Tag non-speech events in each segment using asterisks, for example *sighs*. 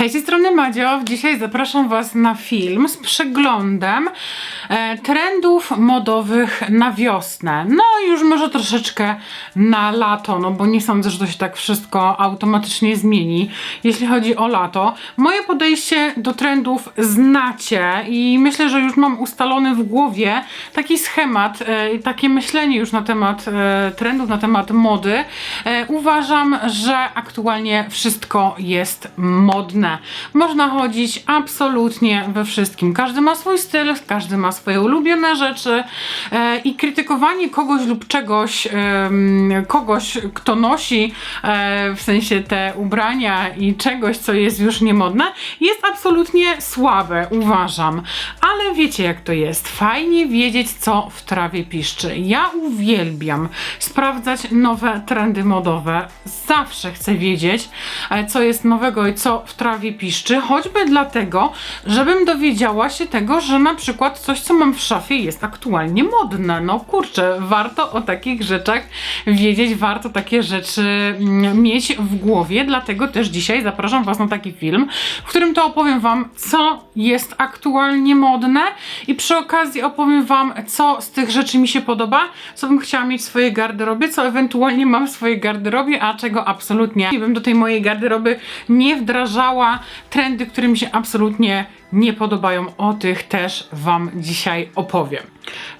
Hej, z tej strony Madzio. Dzisiaj zapraszam Was na film z przeglądem e, trendów modowych na wiosnę. No już może troszeczkę na lato, no bo nie sądzę, że to się tak wszystko automatycznie zmieni, jeśli chodzi o lato. Moje podejście do trendów znacie i myślę, że już mam ustalony w głowie taki schemat, e, takie myślenie już na temat e, trendów, na temat mody. Uważam, że aktualnie wszystko jest modne. Można chodzić absolutnie we wszystkim. Każdy ma swój styl, każdy ma swoje ulubione rzeczy e, i krytykowanie kogoś lub czegoś, em, kogoś, kto nosi e, w sensie te ubrania i czegoś, co jest już niemodne, jest absolutnie słabe, uważam. Ale wiecie jak to jest. Fajnie wiedzieć, co w trawie piszczy. Ja uwielbiam sprawdzać nowe trendy modowe. Zawsze chcę wiedzieć, e, co jest nowego i co w trawie piszczy, choćby dlatego, żebym dowiedziała się tego, że na przykład coś, co mam w szafie jest aktualnie modne. No kurczę, warto o takich rzeczach wiedzieć, warto takie rzeczy mm, mieć w głowie, dlatego też dzisiaj zapraszam Was na taki film, w którym to opowiem Wam, co jest aktualnie modne i przy okazji opowiem Wam, co z tych rzeczy mi się podoba, co bym chciała mieć w swojej garderobie, co ewentualnie mam w swojej garderobie, a czego absolutnie nie bym do tej mojej garderoby nie wdrażała. Trendy, które mi się absolutnie nie podobają, o tych też Wam dzisiaj opowiem.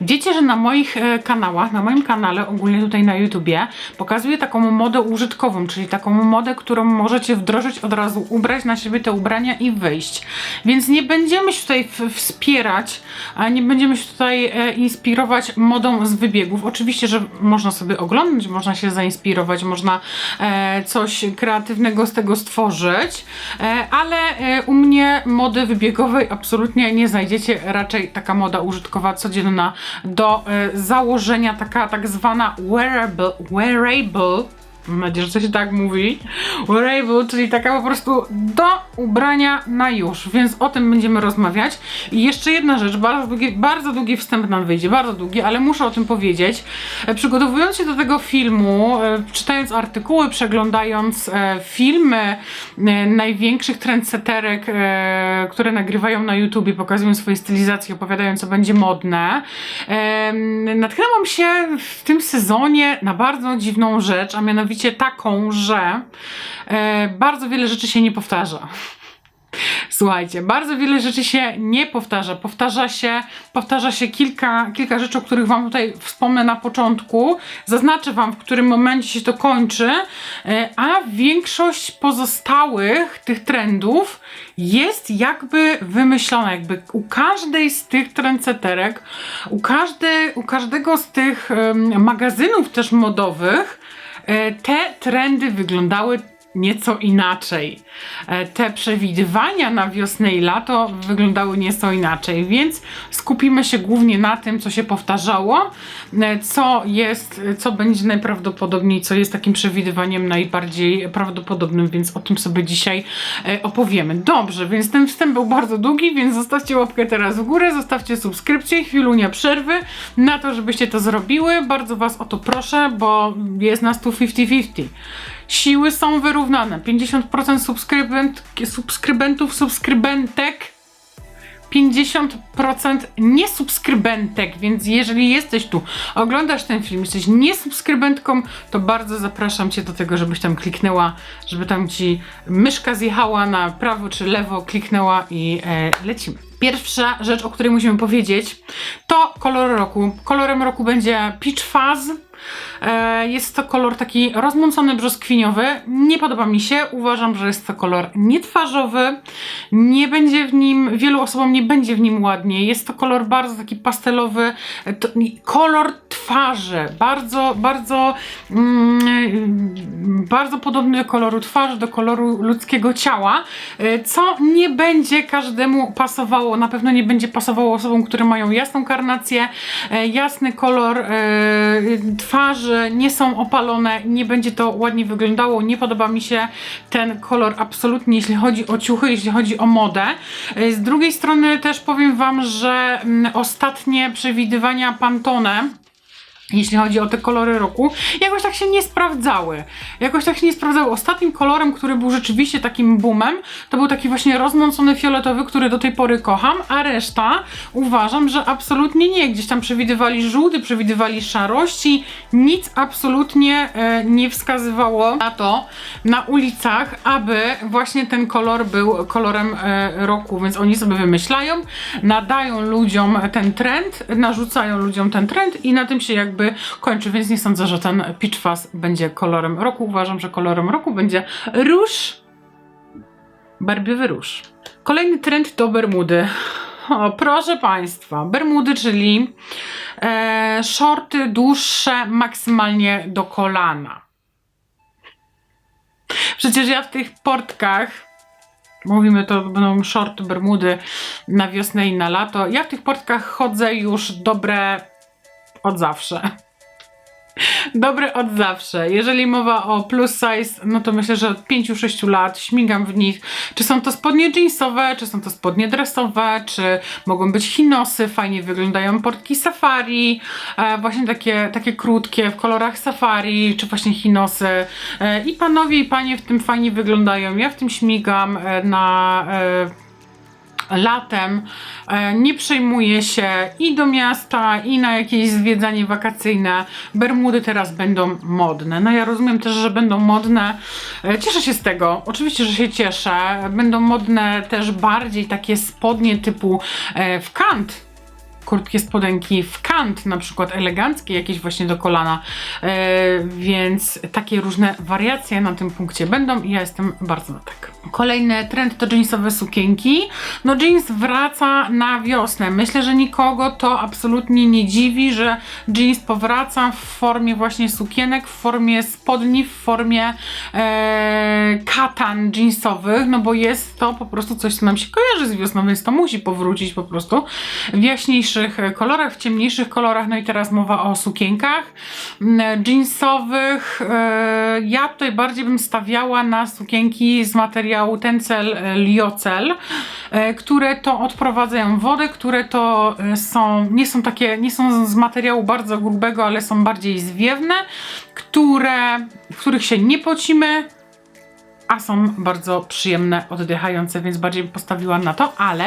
Wiecie, że na moich e, kanałach, na moim kanale, ogólnie tutaj na YouTubie, pokazuję taką modę użytkową, czyli taką modę, którą możecie wdrożyć od razu, ubrać na siebie te ubrania i wyjść. Więc nie będziemy się tutaj wspierać, a nie będziemy się tutaj e, inspirować modą z wybiegów. Oczywiście, że można sobie oglądać, można się zainspirować, można e, coś kreatywnego z tego stworzyć, ale u mnie mody absolutnie nie znajdziecie. Raczej taka moda użytkowa, codzienna do e, założenia, taka tak zwana wearable, wearable Mam nadzieję, że to się tak mówi. Wearable, czyli taka po prostu do ubrania na już, więc o tym będziemy rozmawiać. I jeszcze jedna rzecz, bardzo długi, bardzo długi wstęp nam wyjdzie, bardzo długi, ale muszę o tym powiedzieć. E, Przygotowując się do tego filmu, e, czytając artykuły, przeglądając e, filmy największych trendseterek, które nagrywają na YouTubie, pokazują swoje stylizacje, opowiadają co będzie modne, natknęłam się w tym sezonie na bardzo dziwną rzecz, a mianowicie taką, że e, bardzo wiele rzeczy się nie powtarza. Słuchajcie, bardzo wiele rzeczy się nie powtarza. Powtarza się, powtarza się kilka, kilka rzeczy, o których Wam tutaj wspomnę na początku. Zaznaczę Wam, w którym momencie się to kończy, e, a większość pozostałych tych trendów jest jakby wymyślona, jakby u każdej z tych trendseterek, u, każdy, u każdego z tych magazynów też modowych, te trendy wyglądały nieco inaczej. E, Te przewidywania na wiosnę i lato wyglądały nieco inaczej, więc skupimy się głównie na tym, co się powtarzało, e, co jest, co będzie najprawdopodobniej, co jest takim przewidywaniem najbardziej prawdopodobnym, więc o tym sobie dzisiaj e, opowiemy. Dobrze, więc ten wstęp był bardzo długi, więc zostawcie łapkę teraz w górę, zostawcie subskrypcję, chwilunia przerwy na to, żebyście to zrobiły. Bardzo Was o to proszę, bo jest nas tu 50-50 siły są wyrównane. 50% subskrybent, subskrybentów, subskrybentek, 50% niesubskrybentek, więc jeżeli jesteś tu, oglądasz ten film, jesteś niesubskrybentką, to bardzo zapraszam Cię do tego, żebyś tam kliknęła, żeby tam Ci myszka zjechała na prawo czy lewo, kliknęła i e, lecimy. Pierwsza rzecz, o której musimy powiedzieć, to kolor roku. Kolorem roku będzie Peach Fuzz. E, Jest to kolor taki rozmącony, brzoskwiniowy. Nie podoba mi się. Uważam, że jest to kolor nietwarzowy. Nie będzie w nim, wielu osobom nie będzie w nim ładnie. Jest to kolor bardzo taki pastelowy. E, To, kolor twarzy. Bardzo, bardzo, mm, bardzo podobny do koloru twarzy, do koloru ludzkiego ciała. e, Co nie będzie każdemu pasowało. Na pewno nie będzie pasowało osobom, które mają jasną karnację, jasny kolor e, twarzy, nie są opalone, nie będzie to ładnie wyglądało. Nie podoba mi się ten kolor absolutnie, jeśli chodzi o ciuchy, jeśli chodzi o modę. E, Z drugiej strony też powiem Wam, że mm, ostatnie przewidywania Pantone jeśli chodzi o te kolory roku, jakoś tak się nie sprawdzały. Jakoś tak się nie sprawdzały. Ostatnim kolorem, który był rzeczywiście takim boomem, to był taki właśnie rozmącony fioletowy, który do tej pory kocham, a reszta uważam, że absolutnie nie. Gdzieś tam przewidywali żółty, przewidywali szarości, nic absolutnie e, nie wskazywało na to na ulicach, aby właśnie ten kolor był kolorem e, roku, więc oni sobie wymyślają, nadają ludziom ten trend, narzucają ludziom ten trend i na tym się jakby kończy, więc nie sądzę, że ten Peach Fuzz będzie kolorem roku. Uważam, że kolorem roku będzie róż, barbiowy róż. Kolejny trend to Bermudy. O, proszę Państwa, Bermudy, czyli e, shorty dłuższe maksymalnie do kolana. Przecież ja w tych portkach, mówimy to będą shorty, bermudy na wiosnę i na lato, ja w tych portkach chodzę już dobre od zawsze. Dobry od zawsze. Jeżeli mowa o plus size, no to myślę, że od 5-6 lat śmigam w nich. Czy są to spodnie jeansowe, czy są to spodnie dresowe, czy mogą być chinosy, fajnie wyglądają portki safari, e, właśnie takie, takie krótkie w kolorach safari, czy właśnie chinosy. E, I panowie i panie w tym fajnie wyglądają. Ja w tym śmigam e, na... E, latem e, nie przejmuję się i do miasta, i na jakieś zwiedzanie wakacyjne. Bermudy teraz będą modne. No ja rozumiem też, że będą modne. E, Cieszę się z tego. Oczywiście, że się cieszę. Będą modne też bardziej takie spodnie typu e, w kant krótkie spodenki w kant, na przykład eleganckie, jakieś właśnie do kolana, e, więc takie różne wariacje na tym punkcie będą i ja jestem bardzo na tak. Kolejny trend to jeansowe sukienki. No jeans wraca na wiosnę. Myślę, że nikogo to absolutnie nie dziwi, że jeans powraca w formie właśnie sukienek, w formie spodni, w formie e, katan jeansowych, no bo jest to po prostu coś, co nam się kojarzy z wiosną, więc to musi powrócić po prostu w jaśniejszych kolorach, w ciemniejszych kolorach. No i teraz mowa o sukienkach mm, jeansowych. E, Ja tutaj bardziej bym stawiała na sukienki z materiału tencel e, liocel, e, które to odprowadzają wodę, które to są, nie są takie, nie są z materiału bardzo grubego, ale są bardziej zwiewne, które, w których się nie pocimy, a są bardzo przyjemne, oddychające, więc bardziej bym postawiła na to, ale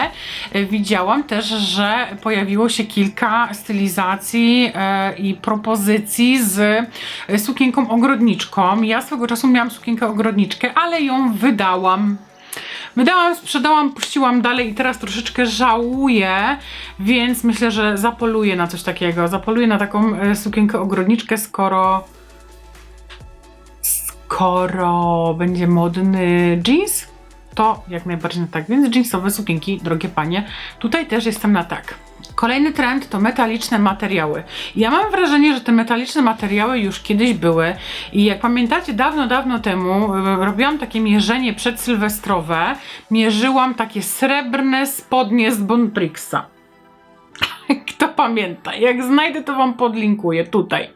e, widziałam też, że pojawiło się kilka stylizacji e, i propozycji z e, sukienką ogrodniczką. Ja swego czasu miałam sukienkę ogrodniczkę, ale ją wydałam. Wydałam, sprzedałam, puściłam dalej i teraz troszeczkę żałuję, więc myślę, że zapoluję na coś takiego. Zapoluję na taką sukienkę ogrodniczkę, skoro skoro będzie modny jeans, to jak najbardziej na tak. Więc jeansowe sukienki, drogie panie, tutaj też jestem na tak. Kolejny trend to metaliczne materiały. Ja mam wrażenie, że te metaliczne materiały już kiedyś były i jak pamiętacie, dawno, dawno temu y, robiłam takie mierzenie przedsylwestrowe. Mierzyłam takie srebrne spodnie z Bonprixa. *laughs* Kto pamięta? Jak znajdę, to wam podlinkuję tutaj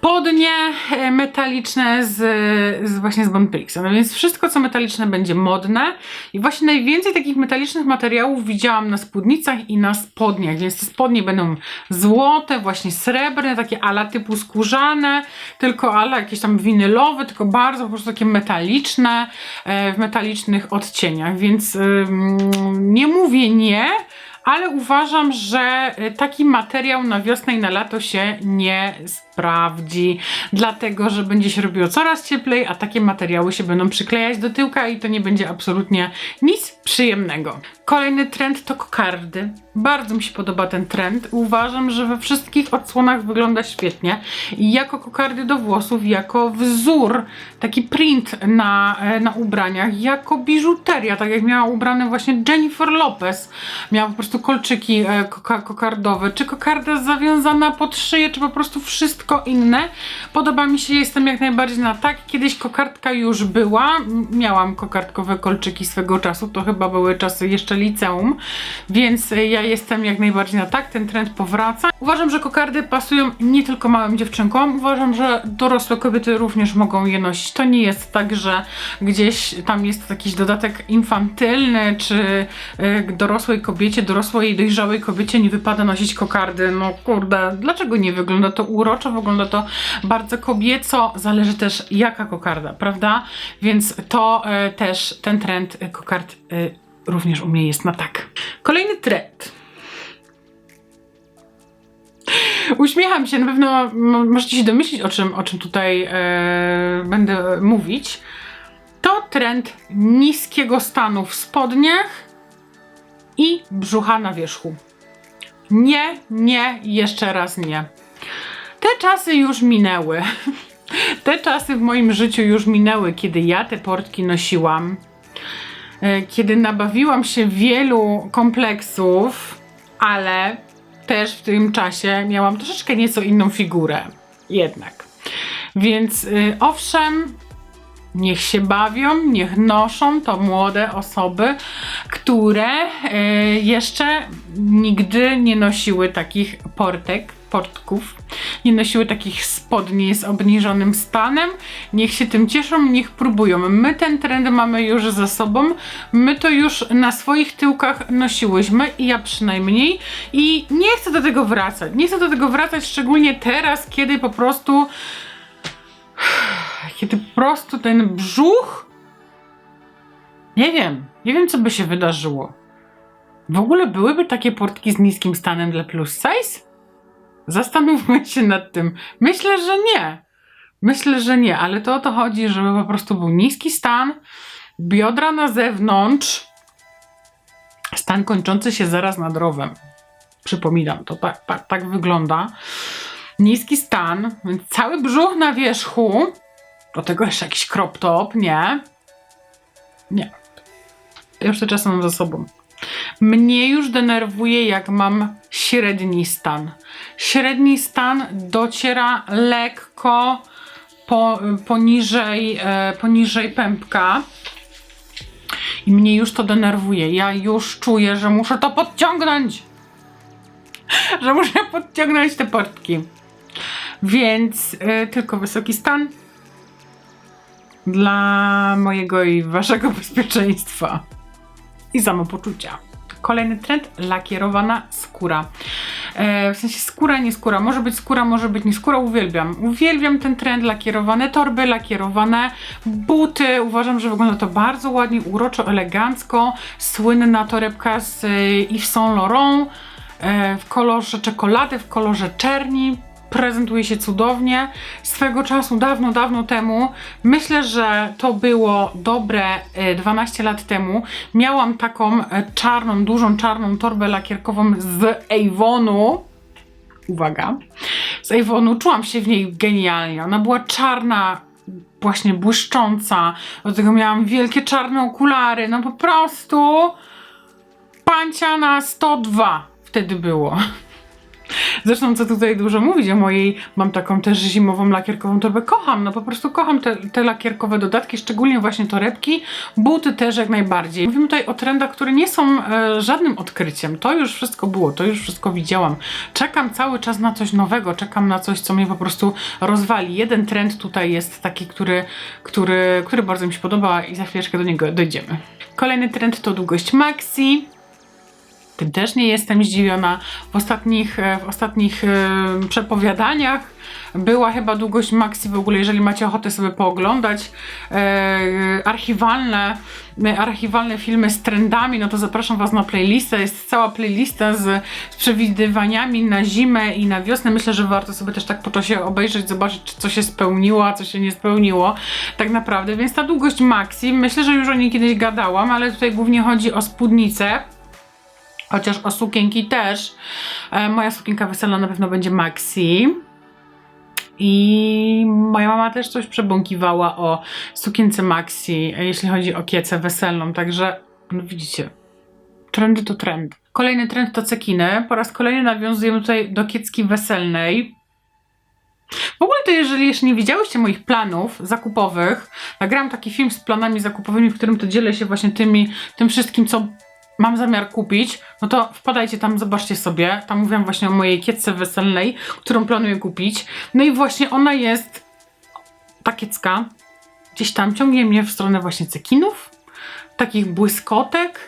spodnie e, metaliczne z, z właśnie z Bonprixa. No więc wszystko, co metaliczne będzie modne. I właśnie najwięcej takich metalicznych materiałów widziałam na spódnicach i na spodniach, więc te spodnie będą złote, właśnie srebrne, takie ala typu skórzane, tylko ala jakieś tam winylowe, tylko bardzo po prostu takie metaliczne, e, w metalicznych odcieniach, więc nie mówię nie, ale uważam, że y, taki materiał na wiosnę i na lato się nie sprawdzi, dlatego że będzie się robiło coraz cieplej, a takie materiały się będą przyklejać do tyłka i to nie będzie absolutnie nic przyjemnego. Kolejny trend to kokardy. Bardzo mi się podoba ten trend. Uważam, że we wszystkich odsłonach wygląda świetnie. Jako kokardy do włosów, jako wzór, taki print na, e, na ubraniach, jako biżuteria, tak jak miała ubrane właśnie Jennifer Lopez. Miała po prostu kolczyki e, koka kokardowe, czy kokarda zawiązana pod szyję, czy po prostu wszystko inne. Podoba mi się, jestem jak najbardziej na tak. Kiedyś kokardka już była. Miałam kokardkowe kolczyki swego czasu, to chyba były czasy jeszcze liceum, więc ja jestem jak najbardziej na tak, ten trend powraca. Uważam, że kokardy pasują nie tylko małym dziewczynkom, uważam, że dorosłe kobiety również mogą je nosić. To nie jest tak, że gdzieś tam jest jakiś dodatek infantylny, czy y, dorosłej kobiecie, dorosłej dojrzałej kobiecie nie wypada nosić kokardy. No kurde, dlaczego nie wygląda to uroczo, wygląda to bardzo kobieco, zależy też jaka kokarda, prawda? Więc to y, też ten trend kokard y, również u mnie jest na tak. Kolejny trend. Uśmiecham się, na pewno możecie się domyślić, o czym, o czym tutaj e, będę mówić. To trend niskiego stanu w spodniach i brzucha na wierzchu. Nie, nie, jeszcze raz nie. Te czasy już minęły. *laughs* Te czasy w moim życiu już minęły, kiedy ja te portki nosiłam. E, Kiedy nabawiłam się wielu kompleksów, ale też w tym czasie miałam troszeczkę nieco inną figurę. Jednak. Więc y, owszem, niech się bawią, niech noszą to młode osoby, które y, jeszcze nigdy nie nosiły takich portek, portków, nie nosiły takich spodni z obniżonym stanem. Niech się tym cieszą, niech próbują. My ten trend mamy już za sobą. My to już na swoich tyłkach nosiłyśmy i ja przynajmniej. I nie chcę do tego wracać. Nie chcę do tego wracać, szczególnie teraz, kiedy po prostu *sighs* kiedy po prostu ten brzuch nie wiem, nie wiem co by się wydarzyło. W ogóle byłyby takie portki z niskim stanem dla plus size? Zastanówmy się nad tym. Myślę, że nie. Myślę, że nie, ale to o to chodzi, żeby po prostu był niski stan, biodra na zewnątrz, stan kończący się zaraz nad rowem. Przypominam, to tak, tak, tak wygląda. Niski stan, więc cały brzuch na wierzchu, do tego jeszcze jakiś crop top, nie? Nie. Już te czasy mam za sobą. Mnie już denerwuje, jak mam średni stan. Średni stan dociera lekko po, poniżej, e, poniżej pępka. I mnie już to denerwuje. Ja już czuję, że muszę to podciągnąć. *laughs* że muszę podciągnąć te portki. Więc e, tylko wysoki stan dla mojego i waszego *laughs* bezpieczeństwa i samopoczucia. Kolejny trend lakierowana skóra. E, w sensie skóra, nie skóra. Może być skóra, może być nie skóra. Uwielbiam. Uwielbiam ten trend. Lakierowane torby, lakierowane buty. Uważam, że wygląda to bardzo ładnie, uroczo, elegancko. Słynna torebka z e, Yves Saint Laurent e, w kolorze czekolady, w kolorze czerni prezentuje się cudownie. Swego czasu, dawno, dawno temu, myślę, że to było dobre e, 12 lat temu, miałam taką e, czarną, dużą czarną torbę lakierkową z Avonu. Uwaga, z Avonu. Czułam się w niej genialnie. Ona była czarna, właśnie błyszcząca. Do tego miałam wielkie czarne okulary. No po prostu pancia na 102 wtedy było. Zresztą co tutaj dużo mówić o mojej, mam taką też zimową lakierkową torbę, kocham, no po prostu kocham te, te lakierkowe dodatki, szczególnie właśnie torebki, buty też jak najbardziej. Mówimy tutaj o trendach, które nie są e, żadnym odkryciem, to już wszystko było, to już wszystko widziałam. Czekam cały czas na coś nowego, czekam na coś, co mnie po prostu rozwali. Jeden trend tutaj jest taki, który, który, który bardzo mi się podoba i za chwileczkę do niego dojdziemy. Kolejny trend to długość maxi. Też nie jestem zdziwiona. W ostatnich, e, w ostatnich e, przepowiadaniach była chyba długość maxi w ogóle, jeżeli macie ochotę sobie pooglądać e, archiwalne, archiwalne filmy z trendami, no to zapraszam Was na playlistę. Jest cała playlista z, z przewidywaniami na zimę i na wiosnę. Myślę, że warto sobie też tak po czasie obejrzeć, zobaczyć, czy co się spełniło, a co się nie spełniło tak naprawdę. Więc ta długość maxi, myślę, że już o niej kiedyś gadałam, ale tutaj głównie chodzi o spódnicę. Chociaż o sukienki też. E, moja sukienka weselna na pewno będzie maxi. I moja mama też coś przebąkiwała o sukience maxi, e, jeśli chodzi o kiecę weselną. Także, no widzicie, trendy to trend. Kolejny trend to cekiny. Po raz kolejny nawiązujemy tutaj do kiecki weselnej. W ogóle to jeżeli jeszcze nie widziałyście moich planów zakupowych, nagrałam taki film z planami zakupowymi, w którym to dzielę się właśnie tymi, tym wszystkim, co mam zamiar kupić, no to wpadajcie tam, zobaczcie sobie. Tam mówiłam właśnie o mojej kiecce weselnej, którą planuję kupić. No i właśnie ona jest ta kiecka. Gdzieś tam ciągnie mnie w stronę właśnie cekinów, takich błyskotek,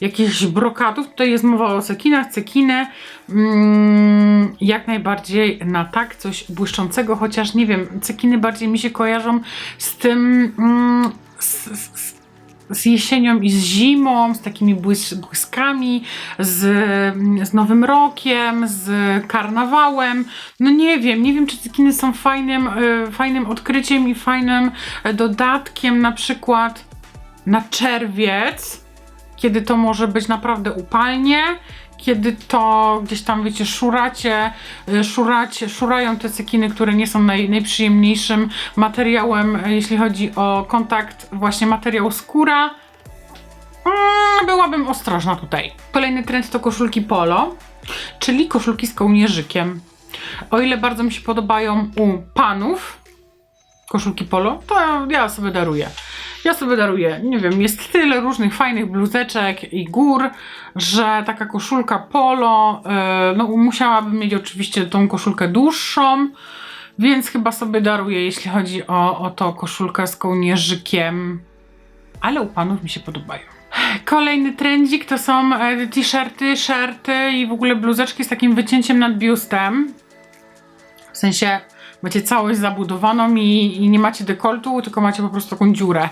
jakichś brokatów. Tutaj jest mowa o cekinach, cekinę. Mm, jak najbardziej na tak coś błyszczącego, chociaż nie wiem, cekiny bardziej mi się kojarzą z tym. Mm, z, z, z jesienią i z zimą, z takimi błys błyskami, z, z Nowym Rokiem, z karnawałem. No nie wiem, nie wiem, czy cekiny są fajnym, y, fajnym odkryciem i fajnym e, dodatkiem na przykład na czerwiec, kiedy to może być naprawdę upalnie, kiedy to gdzieś tam, wiecie, szuracie, y, szuracie, szurają te cekiny, które nie są naj, najprzyjemniejszym materiałem, y, jeśli chodzi o kontakt, właśnie materiał skóra. Mm, byłabym ostrożna tutaj. Kolejny trend to koszulki polo, czyli koszulki z kołnierzykiem. O ile bardzo mi się podobają u panów koszulki polo, to ja sobie daruję. Ja sobie daruję, nie wiem, jest tyle różnych fajnych bluzeczek i gór, że taka koszulka polo, yy, no musiałabym mieć oczywiście tą koszulkę dłuższą, więc chyba sobie daruję, jeśli chodzi o, o to koszulkę z kołnierzykiem, ale u panów mi się podobają. Kolejny trendzik to są e, t-shirty, shirty i w ogóle bluzeczki z takim wycięciem nad biustem. W sensie macie całość zabudowaną i, i nie macie dekoltu, tylko macie po prostu taką dziurę.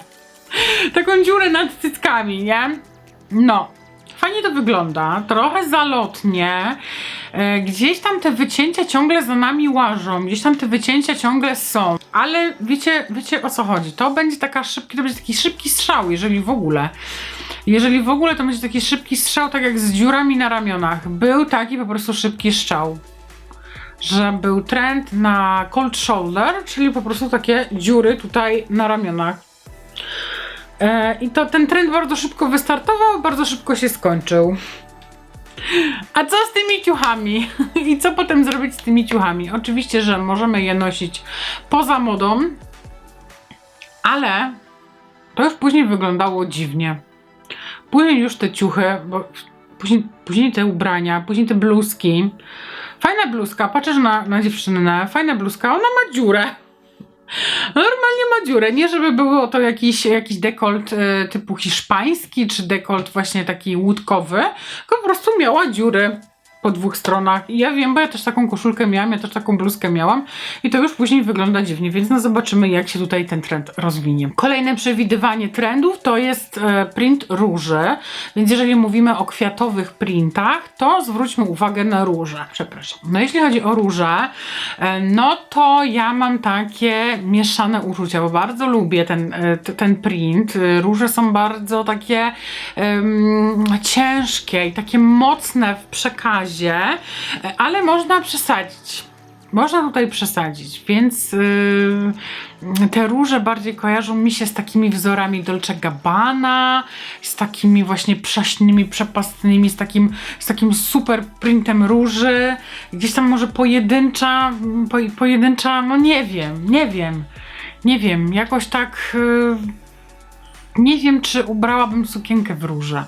Taką dziurę nad cyckami, nie? No. Fajnie to wygląda, trochę zalotnie. E, gdzieś tam te wycięcia ciągle za nami łażą, gdzieś tam te wycięcia ciągle są. Ale wiecie, wiecie o co chodzi? To będzie taka szybki, to będzie taki szybki strzał, jeżeli w ogóle. Jeżeli w ogóle to będzie taki szybki strzał, tak jak z dziurami na ramionach. Był taki po prostu szybki strzał że był trend na cold shoulder, czyli po prostu takie dziury tutaj na ramionach. E, I to ten trend bardzo szybko wystartował, bardzo szybko się skończył. A co z tymi ciuchami? *laughs* I co potem zrobić z tymi ciuchami? Oczywiście, że możemy je nosić poza modą, ale to już później wyglądało dziwnie. Później już te ciuchy, bo później, później te ubrania, później te bluzki. Fajna bluzka, patrzysz na, na dziewczynę, fajna bluzka, ona ma dziurę. Normalnie ma dziurę, nie żeby było to jakiś, jakiś dekolt e, typu hiszpański, czy dekolt właśnie taki łódkowy, tylko po prostu miała dziury po dwóch stronach. I ja wiem, bo ja też taką koszulkę miałam, ja też taką bluzkę miałam i to już później wygląda dziwnie, więc no zobaczymy jak się tutaj ten trend rozwinie. Kolejne przewidywanie trendów to jest e, print róży, więc jeżeli mówimy o kwiatowych printach, to zwróćmy uwagę na róże. Przepraszam. No jeśli chodzi o róże, e, no to ja mam takie mieszane uczucia, bo bardzo lubię ten, e, ten print. Róże są bardzo takie em, ciężkie i takie mocne w przekazie, e, ale można przesadzić. Można tutaj przesadzić, więc yy, te róże bardziej kojarzą mi się z takimi wzorami Dolce Gabbana, z takimi właśnie przaśnymi, przepastnymi, z takim, z takim super printem róży. Gdzieś tam może pojedyncza, po, pojedyncza, no nie wiem, nie wiem, nie wiem, jakoś tak yy, nie wiem, czy ubrałabym sukienkę w róże.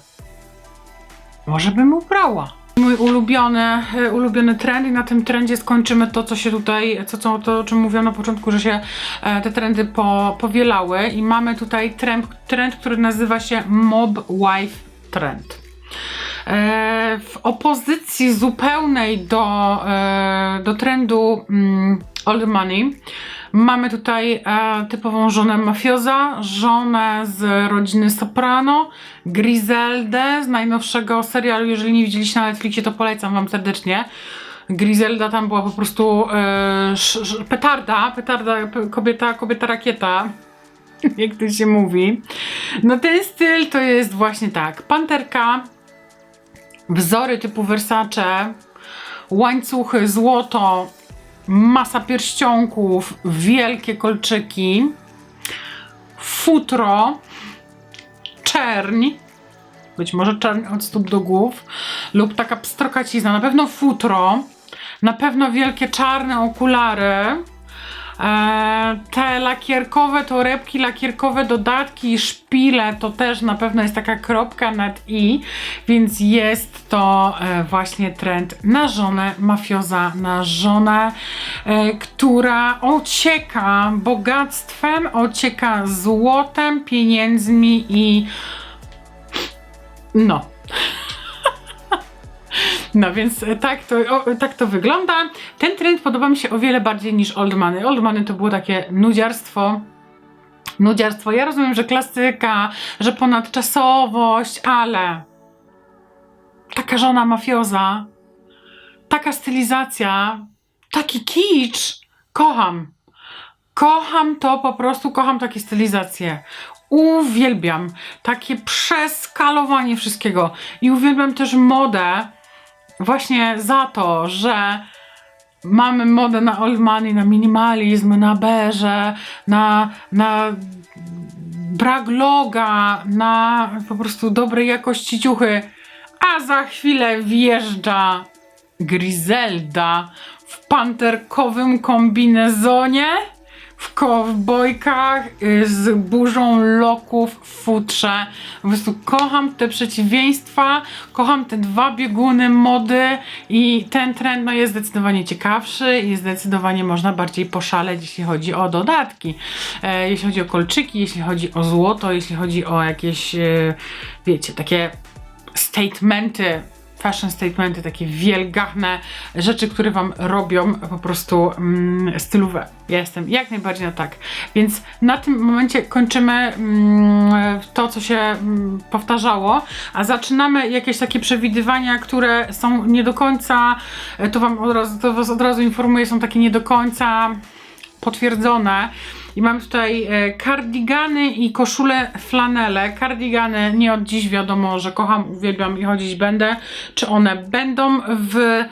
Może bym ubrała. Mój ulubiony, e, ulubiony trend i na tym trendzie skończymy to, co się tutaj, co, co, to o czym mówiłam na początku, że się e, te trendy po, powielały i mamy tutaj trend, trend, który nazywa się Mob Wife Trend. E, w opozycji zupełnej do, do trendu mm, Old Money mamy tutaj e, typową żonę mafioza, żonę z rodziny Soprano, Griseldę z najnowszego serialu, jeżeli nie widzieliście na Netflixie, to polecam wam serdecznie. Griselda tam była po prostu e, sz, sz, petarda, petarda, kobieta, kobieta rakieta, *laughs* jak to się mówi. No ten styl to jest właśnie tak, panterka, wzory typu Versace, łańcuchy, złoto, masa pierścionków, wielkie kolczyki, futro, czerń, być może czerń od stóp do głów, lub taka pstrokacizna, na pewno futro, na pewno wielkie czarne okulary, te lakierkowe torebki, lakierkowe dodatki, szpile to też na pewno jest taka kropka nad i, więc jest to e, właśnie trend na żonę mafioza, na żonę, e, która ocieka bogactwem, ocieka złotem, pieniędzmi i no. No więc tak to, o, tak to wygląda. Ten trend podoba mi się o wiele bardziej niż Old Money. Old Money to było takie nudziarstwo. Nudziarstwo. Ja rozumiem, że klasyka, że ponadczasowość, ale taka żona mafioza, taka stylizacja, taki kicz. Kocham. Kocham to, po prostu kocham takie stylizacje. Uwielbiam takie przeskalowanie wszystkiego. I uwielbiam też modę właśnie za to, że mamy modę na old money, na minimalizm, na berze, na, na brak loga, na po prostu dobrej jakości ciuchy. A za chwilę wjeżdża Griselda w panterkowym kombinezonie w kowbojkach y, z burzą loków w futrze. Po prostu kocham te przeciwieństwa, kocham te dwa bieguny mody i ten trend no, jest zdecydowanie ciekawszy i zdecydowanie można bardziej poszaleć, jeśli chodzi o dodatki. E, jeśli chodzi o kolczyki, jeśli chodzi o złoto, jeśli chodzi o jakieś, e, wiecie, takie statementy fashion statementy, takie wielgachne rzeczy, które wam robią po prostu mm. Ja jestem jak najbardziej na tak. Więc na tym momencie kończymy mm, to, co się mm, powtarzało, a zaczynamy jakieś takie przewidywania, które są nie do końca, to wam od razu, to was od razu informuję, są takie nie do końca potwierdzone. I mam tutaj e, kardigany i koszule flanele. Kardigany nie od dziś wiadomo, że kocham, uwielbiam i chodzić będę. Czy one będą w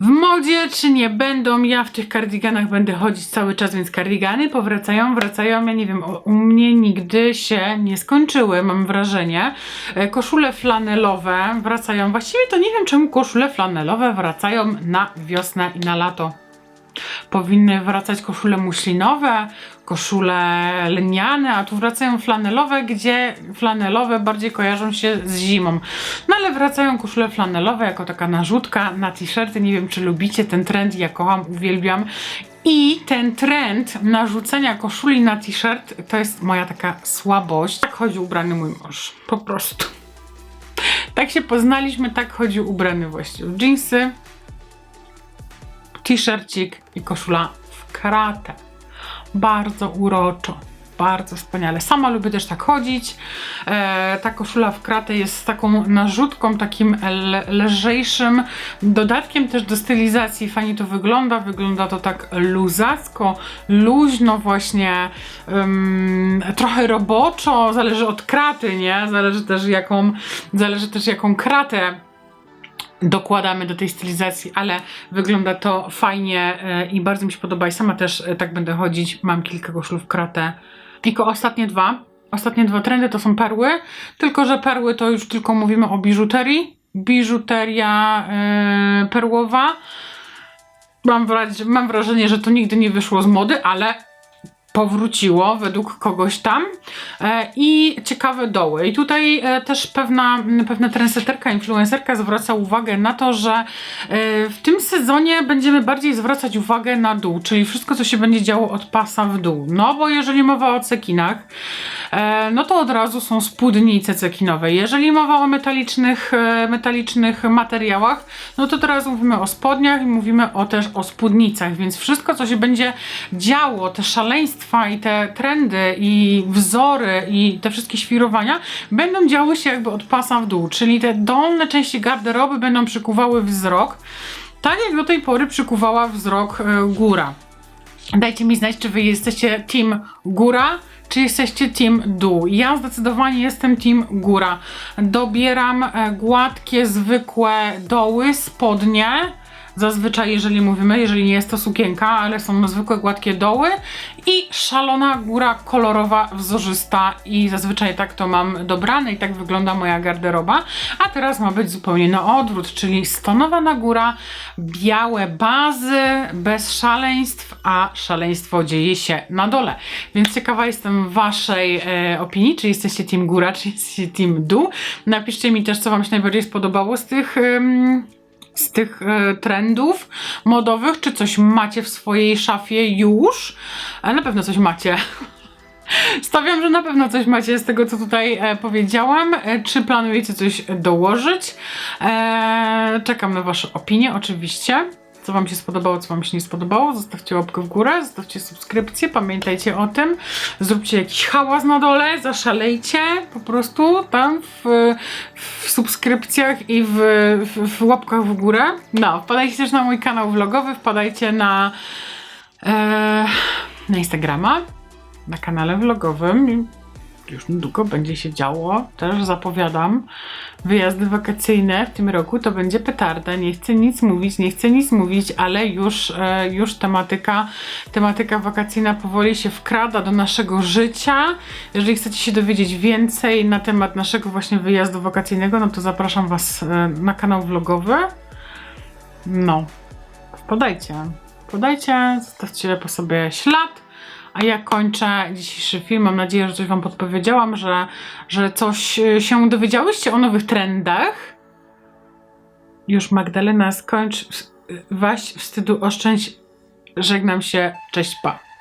w modzie, czy nie będą. Ja w tych kardiganach będę chodzić cały czas, więc kardigany powracają, wracają. Ja nie wiem, u mnie nigdy się nie skończyły, mam wrażenie. E, koszule flanelowe wracają. Właściwie to nie wiem, czemu koszule flanelowe wracają na wiosnę i na lato. Powinny wracać koszule muślinowe, koszule lniane, a tu wracają flanelowe, gdzie flanelowe bardziej kojarzą się z zimą. No ale wracają koszule flanelowe jako taka narzutka na t-shirty. Nie wiem, czy lubicie ten trend, ja kocham, uwielbiam. I ten trend narzucenia koszuli na t-shirt to jest moja taka słabość. Tak chodzi ubrany mój mąż. Po prostu. Tak się poznaliśmy, tak chodzi ubrany właściwie. Jeansy, t-shircik i koszula w kratę. Bardzo uroczo. Bardzo wspaniale. Sama lubię też tak chodzić. E, ta koszula w kratę jest taką narzutką, takim lżejszym dodatkiem też do stylizacji. Fajnie to wygląda. Wygląda to tak luzacko, luźno właśnie, um, trochę roboczo. Zależy od kraty, nie? Zależy też jaką, zależy też jaką kratę dokładamy do tej stylizacji, ale wygląda to fajnie e, i bardzo mi się podoba i sama też e, tak będę chodzić. Mam kilka koszulów kratę. Tylko ostatnie dwa. Ostatnie dwa trendy to są perły, tylko że perły to już tylko mówimy o biżuterii. Biżuteria yy, perłowa. Mam, mam wrażenie, że to nigdy nie wyszło z mody, ale powróciło według kogoś tam e, i ciekawe doły. I tutaj e, też pewna, pewna trendseterka, influencerka zwraca uwagę na to, że e, w tym sezonie będziemy bardziej zwracać uwagę na dół, czyli wszystko, co się będzie działo od pasa w dół. No bo jeżeli mowa o cekinach, no to od razu są spódnice cekinowe. Jeżeli mowa o metalicznych, metalicznych materiałach, no to teraz mówimy o spodniach i mówimy o, też o spódnicach, więc wszystko, co się będzie działo, te szaleństwa, i te trendy i wzory i te wszystkie świrowania będą działy się jakby od pasa w dół, czyli te dolne części garderoby będą przykuwały wzrok, tak jak do tej pory przykuwała wzrok e, góra. Dajcie mi znać, czy wy jesteście team góra, czy jesteście team dół. Ja zdecydowanie jestem team góra. Dobieram e, gładkie, zwykłe doły, spodnie, Zazwyczaj, jeżeli mówimy, jeżeli nie jest to sukienka, ale są zwykłe gładkie doły i szalona góra kolorowa, wzorzysta i zazwyczaj tak to mam dobrane i tak wygląda moja garderoba. A teraz ma być zupełnie na odwrót, czyli stonowana góra, białe bazy, bez szaleństw, a szaleństwo dzieje się na dole. Więc ciekawa jestem waszej e, opinii, czy jesteście team góra, czy jesteście team dół. Napiszcie mi też, co wam się najbardziej spodobało z tych... z tych e, trendów modowych, czy coś macie w swojej szafie już? E, na pewno coś macie. *laughs* Stawiam, że na pewno coś macie z tego, co tutaj e, powiedziałam. E, czy planujecie coś dołożyć? E, czekam na Wasze opinie, oczywiście. Co Wam się spodobało, co Wam się nie spodobało. Zostawcie łapkę w górę, zostawcie subskrypcję, pamiętajcie o tym. Zróbcie jakiś hałas na dole, zaszalejcie po prostu tam w, w subskrypcjach i w, w, w łapkach w górę. No, wpadajcie też na mój kanał vlogowy, wpadajcie na, e, na Instagrama na kanale vlogowym. Już niedługo będzie się działo. Też zapowiadam wyjazdy wakacyjne w tym roku. To będzie petarda. Nie chcę nic mówić, nie chcę nic mówić, ale już, e, już tematyka, tematyka wakacyjna powoli się wkrada do naszego życia. Jeżeli chcecie się dowiedzieć więcej na temat naszego właśnie wyjazdu wakacyjnego, no to zapraszam Was e, na kanał vlogowy. No, wpadajcie. Wpadajcie, zostawcie po sobie ślad. A ja kończę dzisiejszy film. Mam nadzieję, że coś Wam podpowiedziałam, że, że coś e, się dowiedziałyście o nowych trendach. Już Magdalena, skończ. Waś wstydu oszczędź. Żegnam się. Cześć, pa.